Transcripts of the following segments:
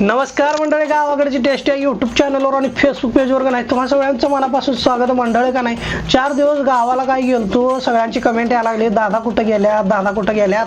नमस्कार मंडळी गावाकडची टेस्ट आहे युट्यूब चॅनलवर आणि फेसबुक पेजवर का नाही? तुम्हाला सगळ्यांचं मनापासून स्वागत मंडळी का नाही? चार दिवस गावाला काय गेलतो सगळ्यांची कमेंट यायला लागली दादा कुठं गेल्यात दादा कुठं गेल्यात?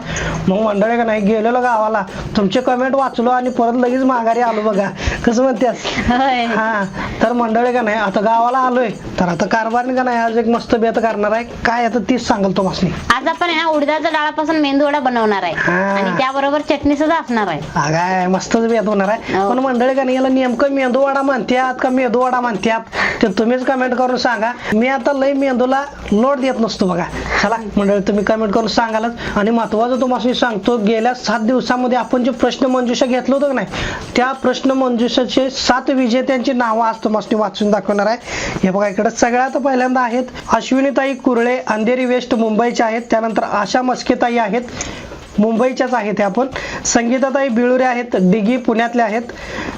मग मंडळी का नाही गेलेलो गावाला. तुमचे कमेंट वाचलो आणि परत लगेच माघारी आलो बघा. कसं म्हणतात होय. हा तर मंडळी का नाही आता गावाला आलोय. तर आता कारभारने का नाही आज एक मस्त बेत करणार आहे. काय आता तीच सांगल तो मासनी आज आपण ना उडदाच्या डाळापासून मेंदू वडा बनवणार आहे. आणि त्याबरोबर चटणी सुद्धा असणार आहे. काय मस्तच बेत होणार आहे. हो. पण मंडळी का याला नेमकं मेंदू वडा म्हणतात का मेंदू वडा म्हणतात ते तुम्हीच कमेंट करून सांगा. मी आता लय मेंदूला लोड देत नसतो बघा. चला मंडळी तुम्ही कमेंट करून सांगालच. आणि महत्वाचं तुम्हाला सांगतो गेल्या सात दिवसामध्ये आपण जे प्रश्न मंजुषा घेतलं होतं का नाही त्या प्रश्न मंजुषाचे सात विजेत्यांची नावं आज तुम्हाला वाचून दाखवणार आहे. हे बघा इकडे सगळ्यात पहिल्यांदा आहेत. अश्विनीताई कुरळे अंधेरी वेस्ट मुंबईच्या आहेत. त्यानंतर आशा मस्केताई आहेत. मुंबईच्याच आहेत आपण. संगीताताई बिळुरे आहेत डिगी पुण्यातल्या आहेत.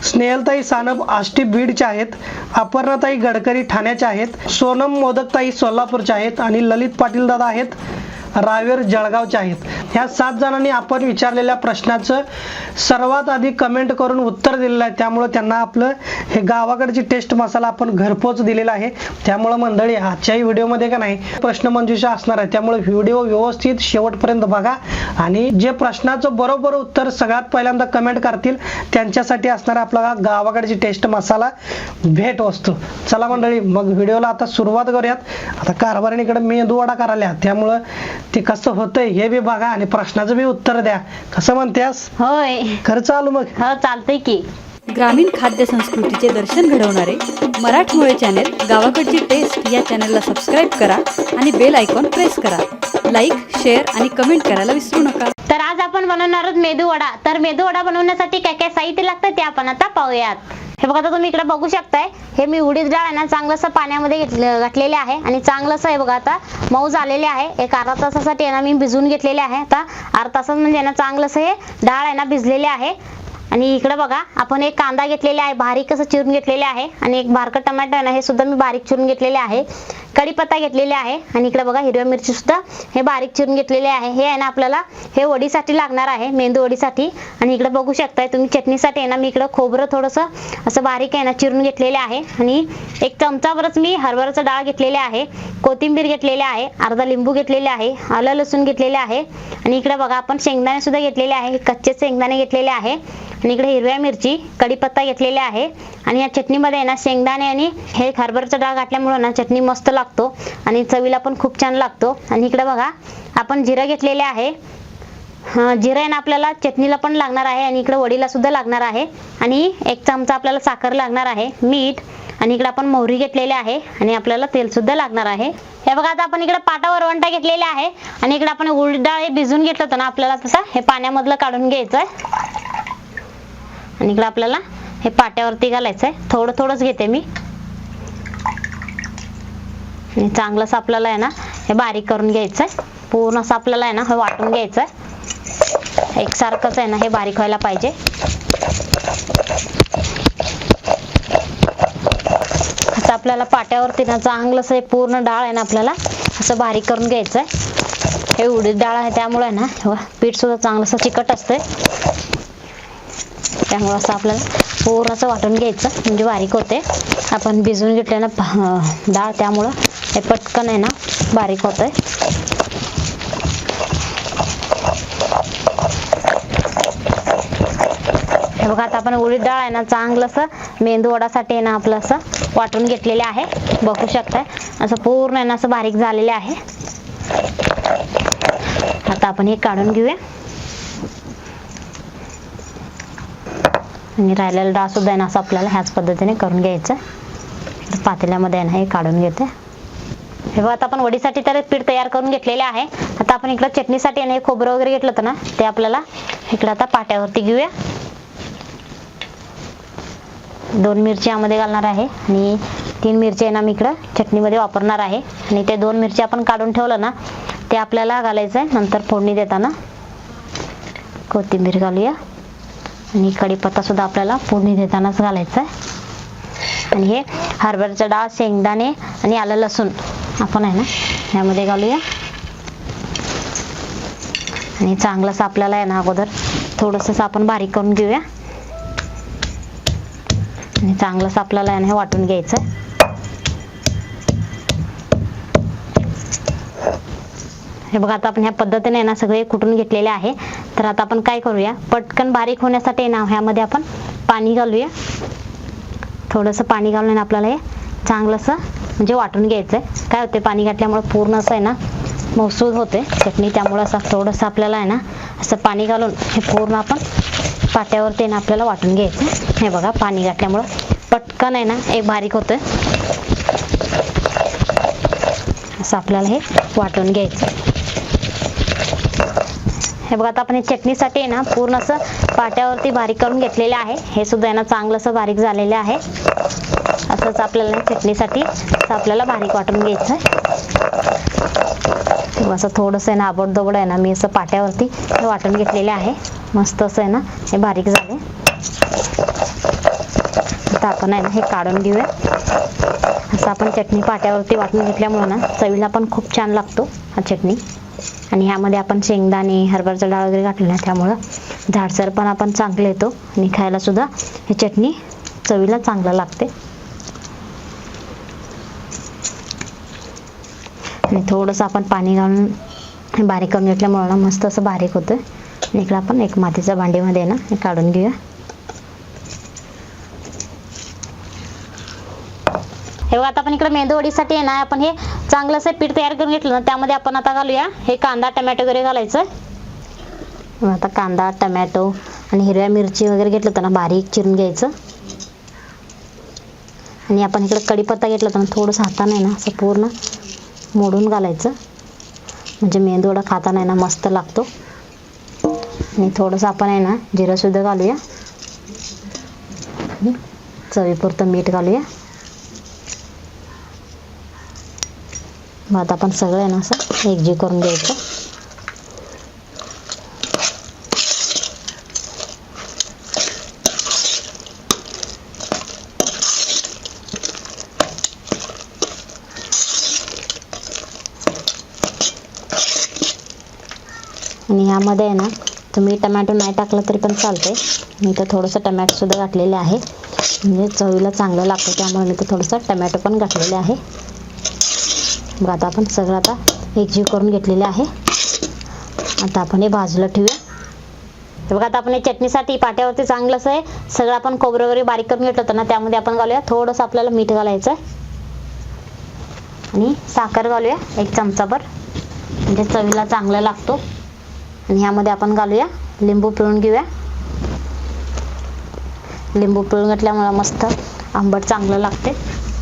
स्नेहलताई सानप आष्टी बीडच्या आहेत. अपर्णाताई गडकरी ठाण्याच्या आहेत. सोनम मोदकताई सोलापूरच्या आहेत. आणि ललित पाटील दादा आहेत. रावेर जळगावच्या आहेत. ह्या सात जणांनी आपण विचारलेल्या प्रश्नाचं सर्वात आधी कमेंट करून उत्तर दिलेलं आहे. त्यामुळं त्यांना आपलं हे गावाकडची टेस्ट मसाला आपण घरपोच दिलेला आहे. त्यामुळं मंडळी आजच्याही व्हिडिओमध्ये का नाही प्रश्न मंजुषा असणार आहे. त्यामुळे व्हिडिओ व्यवस्थित शेवटपर्यंत बघा. आणि जे प्रश्नाचं बरोबर उत्तर सगळ्यात पहिल्यांदा कमेंट करतील त्यांच्यासाठी असणारा आपला गावाकडची टेस्ट मसाला भेट वस्तू. चला मंडळी मग व्हिडिओला आता सुरुवात करूयात. आता कारभारणीकडे मेंदू वडा करायला. त्यामुळं ते कसं होतंय हे बी बघा आणि प्रश्नाचं बी उत्तर द्या. कसं म्हणतेस होय. खरं चालू मग. हो चालतंय की. ग्रामीण खाद्य संस्कृतीचे दर्शन घडवणारे मराठमोळे चॅनेल गावाकडची टेस्ट या चॅनलला सबस्क्राईब करा आणि बेल आयकॉन प्रेस करा. लाईक शेअर आणि कमेंट करायला विसरू नका. तर आज आपण बनवणार आहोत मेदू वडा. तर मेदू वडा बनवण्यासाठी काय काय साहित्य लागतं ते आपण आता पाहूयात. हे बघा आता तुम्ही इकडे बघू शकताय हे मी उडीद डाळ आहे ना चांगलंसं पाण्यामध्ये घातलेले आहे. आणि चांगलंसं आहे बघा आता मऊ झालेले आहे. एक अर्धा तासासाठी आहे ना मी भिजवून घेतलेले आहे. आता अर्धा तासात म्हणजे ना चांगलंसं हे डाळ आहे ना भिजलेले आहे. आणि इकडे बघा आपण एक कांदा घेतलेला आहे बारीक असं चिरून घेतलेले आहे. आणि एक बारकं टमाटर आहे ना हे सुद्धा मी बारीक चिरून घेतलेले आहे. कढीपत्ता घेतलेले आहे. आणि इकडे बघा हिरव्या मिरची सुद्धा हे बारीक चिरून घेतलेले आहे. हे आहे ना आपल्याला हे वडीसाठी लागणार आहे मेंदू वडीसाठी. आणि इकडे बघू शकताय तुम्ही चटणीसाठी आहे ना मी इकडं खोबरं थोडंसं असं बारीक आहे ना चिरून घेतलेले आहे. आणि एक चमचाभरच मी हरभऱ्याचं डाळ घेतलेले आहे कोथिंबीर घेतलेले आहे अर्धा लिंबू घेतलेले आहे आलं लसूण घेतलेले आहे. आणि इकडे बघा आपण शेंगदाणे सुद्धा घेतलेले आहे कच्चे शेंगदाणे घेतलेले आहे. आणि इकडे हिरव्या मिरची कढीपत्ता घेतलेला आहे. आणि या चटणीमध्ये आहे ना शेंगदाणे आणि हे खारबरचा डाळ घातल्यामुळे ना चटणी मस्त लागतो. आणि चवीला पण खूप छान लागतो. आणि इकडे बघा आपण जिरं घेतलेले आहे. हा, जिरं आहे ना आपल्याला चटणीला पण लागणार आहे आणि इकडे वडीला सुद्धा लागणार आहे. आणि एक चमचा आपल्याला साखर लागणार आहे मीठ. आणि इकडे आपण मोहरी घेतलेली आहे आणि आपल्याला तेल सुद्धा लागणार आहे. हे बघा आता आपण इकडे पाटा वरवंटा घेतलेला आहे. आणि इकडे आपण उलडा हे भिजून घेतलं होतं ना आपल्याला तसं हे पाण्यामधलं काढून घ्यायचं आहे आणि इकडे आपल्याला हे पाट्यावरती घालायचं आहे थोडं थोडंच घेते मी. आणि चांगलंच आपल्याला आहे ना हे बारीक करून घ्यायचं आहे पूर्ण असं आपल्याला आहे ना हे वाटून घ्यायचं आहे एकसारखंच आहे ना हे बारीक व्हायला पाहिजे. आता आपल्याला पाट्यावरती ना चांगलंच हे पूर्ण डाळ आहे ना आपल्याला असं बारीक करून घ्यायचं आहे हे उडीद डाळ आहे त्यामुळे ना पीठ सुद्धा चांगलंसं चिकट असतंय. त्यामुळे असं आपल्याला पूर्ण असं वाटून घ्यायचं म्हणजे बारीक होते. आपण भिजवून घेतलं ना डाळ त्यामुळं हे पटकन आहे ना बारीक होतंय. हे बघा आता आपण उडीद डाळ आहे ना चांगलं असं मेंदू वडासाठी आहे ना आपलं असं वाटून घेतलेले आहे. बघू शकताय. असं पूर्ण आहे ना असं बारीक झालेले आहे. आता आपण हे काढून घेऊया. आणि राहिलेला डाळ सुद्धा आहे ना असं आपल्याला ह्याच पद्धतीने करून घ्यायचं तर पातेल्यामध्ये आहे ना हे काढून घेते. हे बघा आता आपण वडीसाठी तर पीठ तयार करून घेतलेले आहे. आता आपण इकडं चटणीसाठी आहे ना हे खोबरं वगैरे घेतलं होतं ना ते आपल्याला इकडं आता पाट्यावरती घेऊया. दोन मिरची यामध्ये घालणार आहे आणि तीन मिरची आहे ना मी इकडं चटणीमध्ये वापरणार आहे. आणि ते दोन मिरची आपण काढून ठेवलं ना ते आपल्याला घालायचं आहे. नंतर फोडणी देताना कोथिंबीर घालूया. आणि कडीपत्ता सुद्धा आपल्याला फोडणी देतानाच घालायचा आहे आणि हे हरभऱ्याचा डाळ शेंगदाणे आणि आलं लसूण आपण आहे ना यामध्ये घालूया. आणि चांगलंच आपल्याला आहे ना अगोदर थोडंसं आपण बारीक करून घेऊया. आणि चांगलंच आपल्याला आहे ना हे वाटून घ्यायचं हे बघा आता आपण ह्या पद्धतीने ना सगळे कुटून घेतलेले आहे. तर आता आपण काय करूया? पटकन बारीक होण्यासाठी ना ह्यामध्ये आपण पाणी घालूया. थोडंसं पाणी घालून आपल्याला हे चांगलंसं म्हणजे वाटून घ्यायचं आहे काय होते पाणी घातल्यामुळे पूर्ण असं आहे ना मौसूद होते चटणी त्यामुळं असं थोडंसं आपल्याला आहे ना असं पाणी घालून हे पूर्ण आपण पाट्यावरती आहे ना आपल्याला वाटून घ्यायचं हे बघा पाणी घातल्यामुळं पटकन आहे ना एक बारीक होतं असं आपल्याला हे वाटून घ्यायचं हे बघा आता आपण हे चटणीसाठी आहे ना पूर्ण असं पाट्यावरती बारीक करून घेतलेले आहे. हे सुद्धा आहे ना चांगलं असं बारीक झालेलं आहे. असंच आपल्याला चटणीसाठी आपल्याला बारीक वाटून घ्यायचं आहे. असं थोडंसं आहे ना आबडदोबड आहे ना मी असं पाट्यावरती हे वाटून घेतलेले आहे. मस्त असं आहे ना हे बारीक झाले. आता आपण आहे ना हे काढून घेऊया. असं आपण चटणी पाट्यावरती वाटून घेतल्यामुळे ना चवीला पण खूप छान लागतो हा चटणी. आणि ह्यामध्ये आपण शेंगदाणे हरभऱ्याचा डाळ वगैरे घातलेला ना त्यामुळं झाडसर पण आपण चांगलं येतो आणि खायला सुद्धा ही चटणी चवीला चांगलं लागते. आणि थोडंसं आपण पाणी घालून बारीक करून घेतल्यामुळं ना मस्त असं बारीक होतं आणि इकडं आपण एक मातीच्या भांडीमध्ये ना काढून घेऊया. तेव्हा आता आपण इकडे मेंदूवडीसाठी आहे ना आपण हे चांगलं असं पीठ तयार करून घेतलं ना त्यामध्ये आपण आता घालूया. हे कांदा टमॅटो वगैरे घालायचं. आता कांदा टमॅटो आणि हिरव्या मिरची वगैरे घेतलं होतं ना बारीक चिरून घ्यायचं. आणि आपण इकडे कढीपत्ता घेतला होता ना थोडंसं हाताने आहे ना असं पूर्ण मोडून घालायचं. म्हणजे मेंदूवडा खाता खाताना आहे ना मस्त लागतो. आणि थोडंसं आपण आहे ना जिरंसुद्धा घालूया. चवीपुरतं मीठ घालूया. मग आता आपण सगळं आहे ना असं एकजीव करून घ्यायचं. आणि ह्यामध्ये आहे ना तुम्ही टमॅटो नाही टाकलं तरी पण चालते मी तर थोडंसं टमॅटो सुद्धा घातलेलं आहे. म्हणजे चवीला चांगलं लागतं त्यामुळे मी ते थोडंसं टमॅटो पण घातलेले आहे. मग आता आपण सगळं आता एकजीव करून घेतलेले आहे. आता आपण हे बाजूला ठेवूया. हे बघा आता आपण हे चटणीसाठी पाट्यावरती चांगलं असं आहे सगळं आपण खोबरं वगैरे बारीक करून घेतलं होतं ना त्यामध्ये आपण घालूया. थोडंसं आपल्याला मीठ घालायचं आणि साखर घालूया एक चमचाभर. म्हणजे चवीला चांगला लागतो. आणि ह्यामध्ये आपण घालूया लिंबू पिळून घेऊया. लिंबू पिळून घेतल्यामुळं मस्त आंबट चांगलं लागते.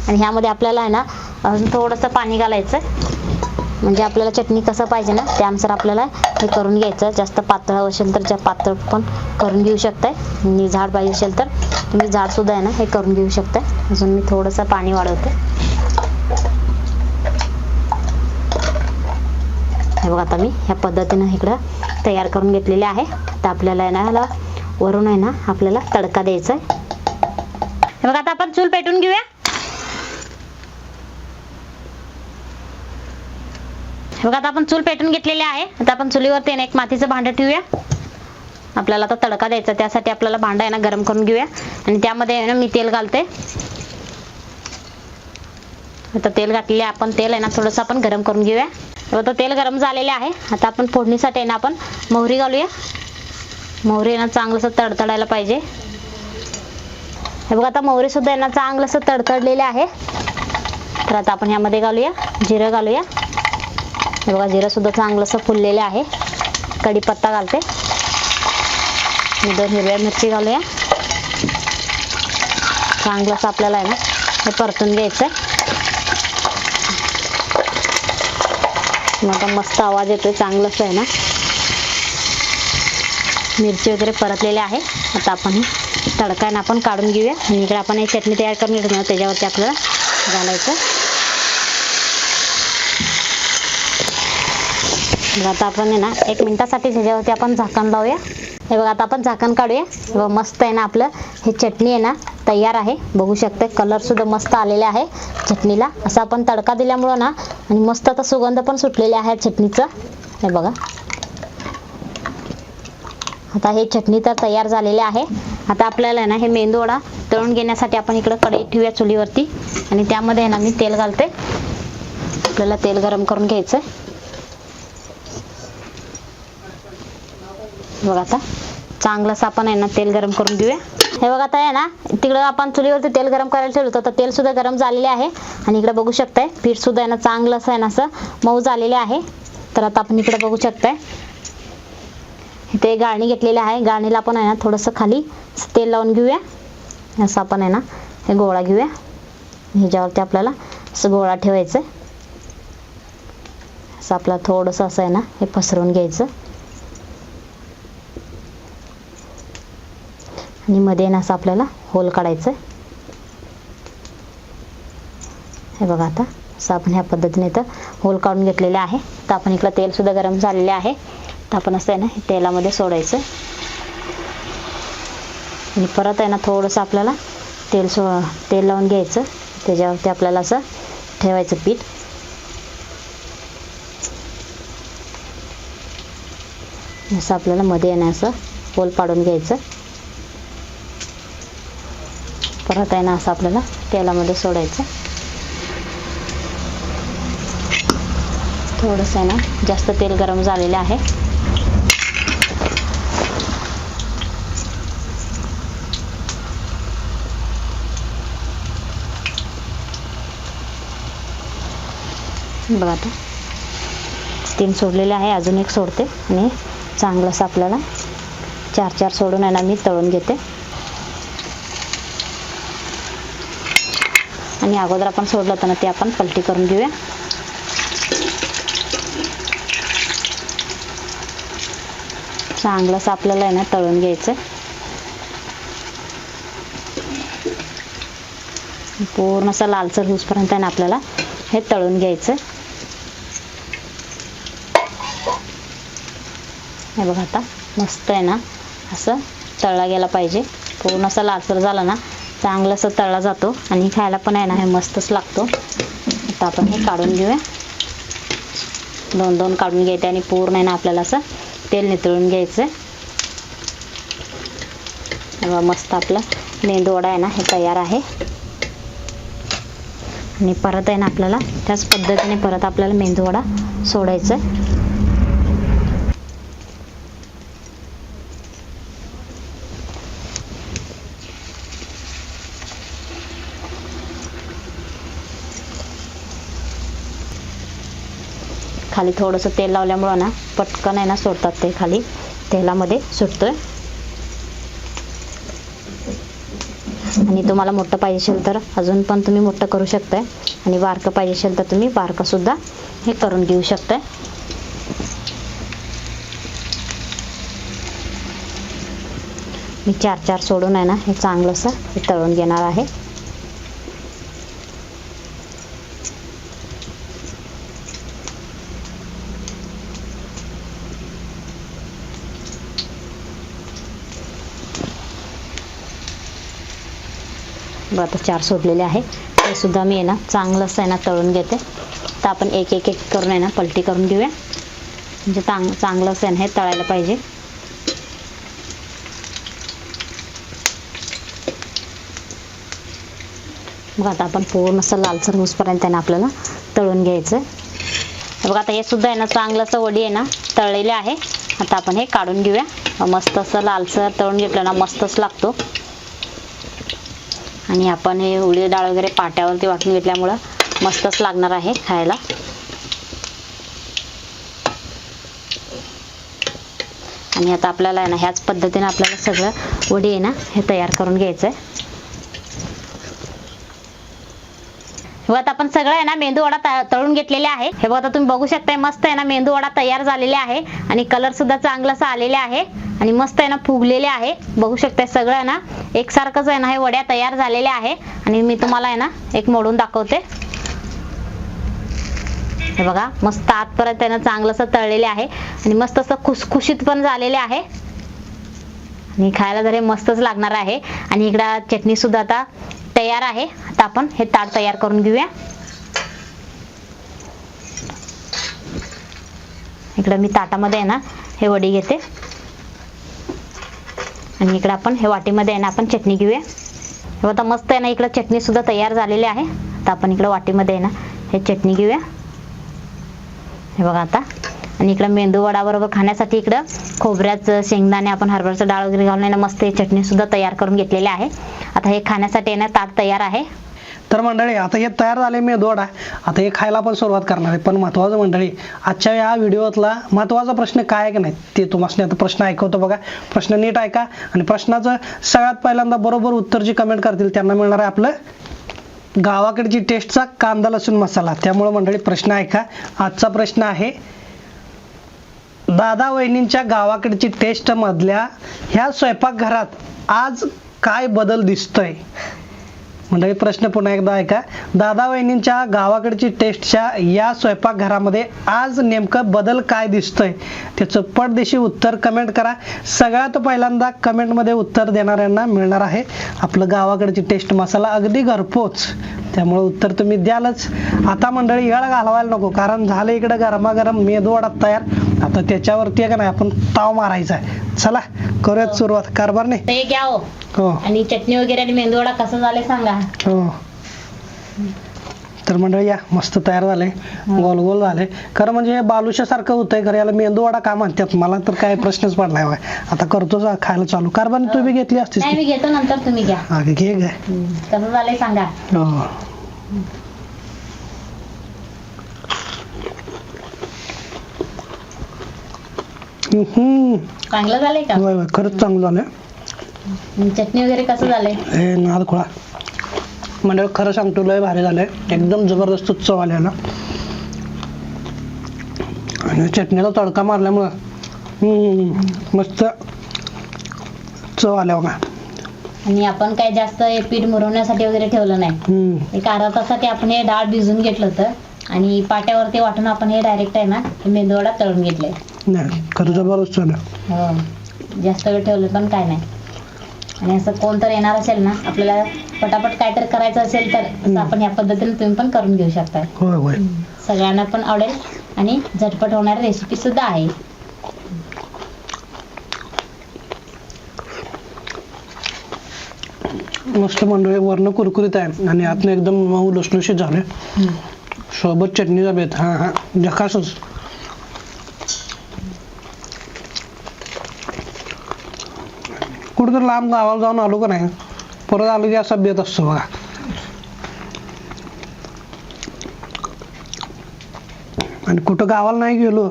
आणि ह्यामध्ये आपल्याला आहे ना अजून थोडंसं पाणी घालायचं म्हणजे आपल्याला चटणी कसं पाहिजे ना त्यानुसार आपल्याला हे करून घ्यायचं. जास्त पातळ असेल तर पातळ पण करून घेऊ शकताय. आणि झाड पाहिजे असेल तर तुम्ही झाड सुद्धा आहे ना हे करून घेऊ शकताय. अजून मी थोडंसं पाणी वाढवते. हे बघा आता मी ह्या पद्धतीनं इकडं तयार करून घेतलेले आहे. तर आपल्याला आहे ना ह्याला वरून आहे ना आपल्याला तडका द्यायचा आहे हे बघा आता आपण चूल पेटून घेऊया. बघा आता आपण चूल पेटून घेतलेली आहे. आता आपण चुलीवरती आहे ना एक मातीचं भांडं ठेवूया. आपल्याला आता तडका द्यायचा त्यासाठी आपल्याला भांडं आहे ना गरम करून घेऊया. आणि त्यामध्ये आहे ना मी तेल घालते. आता तेल घातलेले आपण तेल आहे ना थोडंसं आपण गरम करून घेऊया. आता तेल गरम झालेले आहे. आता आपण फोडणीसाठी आहे ना आपण मोहरी घालूया. मोहरी आहे ना चांगलंसं तडतडायला पाहिजे. हे बघा आता मोहरी सुद्धा आहे ना चांगलंसं तडतडलेले आहे. तर आता आपण ह्यामध्ये घालूया जिरं घालूया. हे बघा जिरं सुद्धा चांगलंसं फुललेलं आहे. कढीपत्ता घालते. आणि दोन हिरव्या मिरची घालूया. चांगलंसं आपल्याला आहे ना हे परतून घ्यायचं मग आता मस्त आवाज येतोय चांगलंच आहे ना. मिरची वगैरे परतलेली आहे. आता आपण हे तडका आपण काढून घेऊया. आणि इकडे आपण हे चटणी तयार करून घेतो ना त्याच्यावरती आपल्याला घालायचं. आता आपण आहे ना एक मिनिटासाठी त्याच्यावरती आपण झाकण लावूया. हे बघा आता आपण झाकण काढूया. व मस्त आहे ना आपलं. हे चटणी आहे ना तयार आहे. बघू शकते कलर सुद्धा मस्त आलेले आहे चटणीला. असा आपण तडका दिल्यामुळं ना आणि मस्त आता सुगंध पण सुटलेले आहे चटणीचं. हे बघा. आता हे चटणी तर तयार झालेले आहे. आता आपल्याला आहे ना हे मेंदूवडा तळून घेण्यासाठी आपण इकडे कढई ठेवूया चुलीवरती. आणि त्यामध्ये आहे ना मी तेल घालते. आपल्याला तेल गरम करून घ्यायचं बघा आता. चांगलंच आपण आहे ना तेल गरम करून घेऊया. हे बघा आता आहे ना तिकडं आपण चुलीवरती तेल गरम करायला ठेवलं होतं तर तेल सुद्धा गरम झालेले आहे. आणि इकडे बघू शकताय पीठ सुद्धा आहे ना चांगलं असं आहे ना असं मऊ झालेले आहे. तर आता आपण इकडे बघू शकताय. इथे गाळणी घेतलेली आहे. गाळणीला आपण आहे ना थोडंसं खाली तेल लावून घेऊया. असं आपण आहे ना हे गोळा घेऊया. ह्याच्यावरती आपल्याला असं गोळा ठेवायचं. असं आपलं थोडंसं असं आहे ना हे पसरवून घ्यायचं. आणि मध्ये ना असं आपल्याला होल काढायचं हे बघा आता असं आपण ह्या पद्धतीने तर होल काढून घेतलेले आहे. तर आपण इकडं तेल सुद्धा गरम झालेले आहे. तर आपण असं आहे ना हे तेलामध्ये सोडायचं आणि परत आहे ना थोडंसं आपल्याला तेल सो तेल लावून घ्यायचं. त्याच्यावरती आपल्याला असं ठेवायचं पीठ. असं आपल्याला मध्ये येणं असं होल पाडून घ्यायचं. परत आहे ना असं आपल्याला तेलामध्ये सोडायचं. थोडंसं आहे ना जास्त तेल गरम झालेलं आहे. बघा आता. तीन सोडलेले आहे अजून एक सोडते आणि चांगलंसं आपल्याला चार चार सोडून आहे ना मी तळून घेते. आणि अगोदर आपण सोडलं होतं ना ते आपण पलटी करून घेऊया. चांगलंसं आपल्याला आहे ना तळून घ्यायचं. पूर्ण असं लालसर होऊसपर्यंत आहे ना आपल्याला हे तळून घ्यायचं. हे बघा आता मस्त आहे ना असं तळला गेला पाहिजे. पूर्ण असं लालसर झालं ना चांगलं असं तळला जातो आणि खायला पण आहे ना हे मस्तच लागतो. आता आपण हे काढून घेऊया. दोन दोन काढून घ्यायचे आणि पूर्ण आहे ना आपल्याला असं तेल नितळून घ्यायचं हे मस्त आपलं मेंदूवडा आहे ना हे तयार आहे. आणि परत आहे ना आपल्याला त्याच पद्धतीने परत आपल्याला मेंदूवडा सोडायचा आहे खाली थोडंसं तेल लावल्यामुळं ना पटकन आहे ना सोडतात ते खाली. तेलामध्ये सुटतोय. आणि तुम्हाला मोठं पाहिजे असेल तर अजून पण तुम्ही मोठं करू शकताय. आणि बारकं पाहिजे असेल तर तुम्ही बारकं सुद्धा हे करून घेऊ शकताय. मी चार चार सोडून आहे ना हे चांगलंसं हे तळून घेणार आहे. बघा आता चार सोडलेले आहे. ते सुद्धा मी आहे ना चांगलंच आहे ना तळून घेते. तर आपण एक एक एक करून आहे ना पलटी करून घेऊया. म्हणजे चांग चांगलंच आहे ना हे तळायला पाहिजे. मग आता आपण पूर्ण असं लालसर होऊसपर्यंत आहे ना आपल्याला तळून घ्यायचं हे बघा आता हे सुद्धा आहे ना चांगलंच वडी आहे ना तळलेले आहे. आता आपण हे काढून घेऊया. मस्त असं लालसर तळून घेतलं ना मस्तच लागतो. आणि आपण हे उडीद डाळ वगैरे पाट्यावरती वाटून घेतल्यामुळं मस्तच लागणार आहे खायला. आणि आता आपल्याला आहे ना ह्याच पद्धतीने आपल्याला सगळं वडी आहे ना हे तयार करून घ्यायचं आहे हे आता आपण सगळं आहे ना मेंदू वडा तळून घेतलेले आहे. हे बघा आता तुम्ही बघू शकताय मस्त आहे ना मेंदू वडा तयार झालेले आहे. आणि कलर सुद्धा चांगलासा आलेले आहे. आणि मस्त आहे ना फुगलेले आहे. बघू शकताय सगळं आहे ना एकसारखंच आहे ना हे वड्या तयार झालेल्या आहे. आणि मी तुम्हाला आहे ना एक मोडून दाखवते. हे बघा मस्त आतपर्यंत आहे ना चांगलंसं तळलेले आहे. आणि मस्त असं खुसखुशीत पण झालेले आहे. आणि खायला जर हे मस्तच लागणार आहे. आणि इकडं चटणी सुद्धा आता तयार आहे. आता आपण हे ताट तयार करून घेऊया. इकडं मी ताटामध्ये आहे ना हे वडी घेते. आणि इकडे आपण हे वाटीमध्ये आहे ना आपण चटणी घेऊया. हे आता मस्त आहे ना इकडं चटणी सुद्धा तयार झालेली आहे. तर आपण इकडं वाटीमध्ये आहे ना हे चटणी घेऊया. हे बघा आता. आणि इकडं मेंदू वडा बरोबर खाण्यासाठी इकडं खोबऱ्याचं शेंगदाणे आपण हरभऱ्याचं डाळ वगैरे घालून आहे ना मस्त हे चटणी सुद्धा तयार करून घेतलेली आहे. आता हे खाण्यासाठी आहे ना ताट तयार आहे. तर मंडळी आता हे तयार झाले मेदू वडा आता हे खायला पण सुरुवात करणार आहे. पण महत्त्वाचं मंडळी आजच्या या व्हिडिओतला महत्त्वाचा प्रश्न काय आहे की नाही? ते तुम्हाला आता प्रश्न ऐकवतो बघा. प्रश्न नीट ऐका. आणि प्रश्नाचं सगळ्यात पहिल्यांदा बरोबर उत्तर जी कमेंट करतील त्यांना मिळणार आहे आपलं गावाकडची टेस्टचा कांदा लसूण मसाला. त्यामुळे मंडळी प्रश्न ऐका. आजचा प्रश्न आहे दादा वहिनींच्या गावाकडची टेस्ट मधल्या ह्या स्वयंपाकघरात आज काय बदल दिसतोय? मंडळी प्रश्न पुन्हा एकदा ऐका. दादा वहिनींच्या गावाकडची टेस्टच्या या स्वयंपाकघरामध्ये आज नेमकं बदल काय दिसतोय? त्याचं पटदेशी उत्तर कमेंट करा. सगळ्यात पहिल्यांदा कमेंटमध्ये उत्तर देणाऱ्यांना मिळणार आहे. आपलं गावाकडची टेस्ट मसाला अगदी घरपोच. त्यामुळे उत्तर तुम्ही द्यालच. आता मंडळी येळ घालवायला नको कारण झालं इकडं गरमागरम मेदूवडा तयार. आता त्याच्यावरती आहे का नाही आपण ताव मारायचा आहे. चला करूयात सुरुवात. कारभार नाही? ते घ्या हो. हो. आणि चटणी वगैरे आणि मेंदू वडा कसं झाले सांगा. हो. तर मंडळी या मस्त तयार झाले गोल गोल झाले खरं म्हणजे हे बालुशा सारखं होतंय खरं याला मेंदू वडा का म्हणतात? मला तर काय प्रश्नच पडलाय होय. आता करतो जा खायला चालू. कारभार तू बी घेतली असतीस नाही की? मी घेतो नंतर तुम्ही घ्या. हा घे घे. कसं झालंय सांगा. हो. चांगलं झालंय का? होय होय खरंच चांगलं झालं आणि चटणी वगैरे कसं झालंय? हे नाद खोळा. म्हणजे खरं सांगतो लय भारी झालंय. एकदम जबरदस्त चव आलेला. आणि चटणीला तडका मारल्यामुळं हम्म, मस्त चव आल्या बघा. आणि आपण काय जास्त हे पीठ मुरवण्यासाठी वगैरे ठेवलं नाही. हम्म, एक अर्धा तासाठी आपण हे डाळ भिजून घेतलं होतं. आणि पाट्यावरती वाटून आपण हे डायरेक्ट आहे ना हे मेंदूवडा तळून घेतले नाही खरं जबरदस्त झालं हो. जास्त वेळ ठेवलं पण काय नाही. आणि असं कोण तर येणार असेल ना आपल्याला पटापट काहीतरी करायचं असेल तर असं आपण या पद्धतीने तुम्ही पण करून घेऊ शकता. होय होय. सगळ्यांना पण आवडेल आणि झटपट होणारी रेसिपी सुद्धा आहे. मस्त मंडळी वर्ण कुरकुरीत आहे आणि आतनं एकदम मऊ लसलुशीत झाले. सोबत चटणीचा बेत हा हा. झकासच कुठं लांब गावाला जाऊन आलो का नाही परत आलो की असा बेत असतो बघा. आणि कुठं गावाला नाही गेलो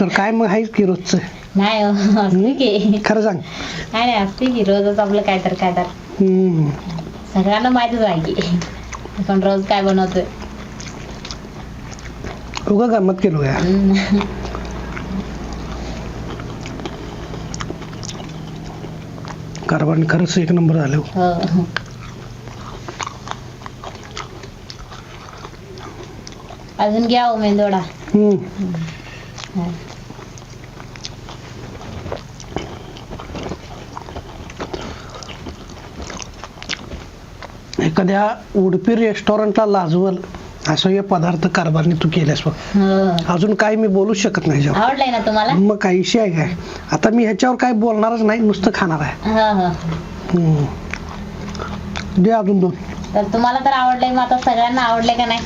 तर काय मग आहेच की रोजचं. नाही हो, असते की. खरं सांग. नाही नाही असते की रोजच आपलं काय तर काय तर हम्म. सगळ्यांना माहितीच आहे की. आपण रोज काय बनवतोय. उगा गंमत केलो या हम्म. कारभार खरंच एक नंबर झालं हो अजून घ्या हो मेंदोडा हम्म. हो. एखाद्या उडपी रेस्टॉरंटला लाजवल असं हे पदार्थ कारभारने तू केल्यास बघ. हो. अजून काही मी बोलूच शकत नाही आवडलंय ना तुम्हाला? मग काही विषय आहे काय? आता मी ह्याच्यावर काही बोलणारच नाही नुसतं खाणार आहे. हो हो. हम्म. दे अजून दोन. तर तुम्हाला तर आवडलंय मग आता सगळ्यांना आवडलंय का नाही?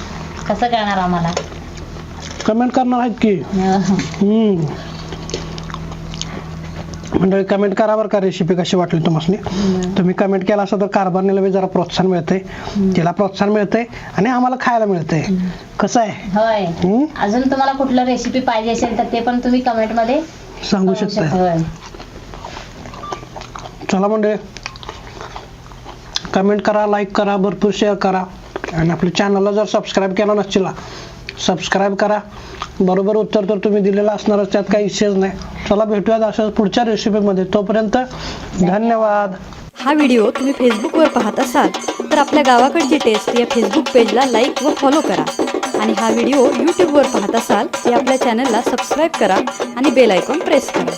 कसं कळणार आम्हाला? कमेंट करणार आहेत की. हम्म. मंडळी कमेंट करा बरं का रेसिपी कशी वाटली तुम्हाला तुम्ही कमेंट केला असं तर कारभारनीला बी जरा प्रोत्साहन मिळतंय. तिला प्रोत्साहन मिळतंय आणि आम्हाला खायला मिळतंय. कसं आहे? होय? अजून तुम्हाला कुठलं रेसिपी पाहिजे असेल तर ते पण तुम्ही कमेंटमध्ये सांगू शकता. चला मंडळी. कमेंट करा लाईक करा भरपूर शेअर करा. आणि आपल्या चॅनलला जर सबस्क्राईब केला नसतील सबस्क्राईब करा. बरोबर उत्तर तर तुम्ही दिलेलं असणारच त्यात काही इश्यूज नाही. चला भेटूयात अशाच पुढच्या रेसिपीमध्ये तोपर्यंत धन्यवाद. हा व्हिडिओ तुम्ही फेसबुकवर पाहत असाल तर आपल्या गावाकडची टेस्ट या फेसबुक पेजला लाईक व फॉलो करा. आणि हा व्हिडिओ यूट्यूबवर पाहत असाल तर आपल्या चॅनलला सबस्क्राईब करा आणि बेल आयकॉन प्रेस करा.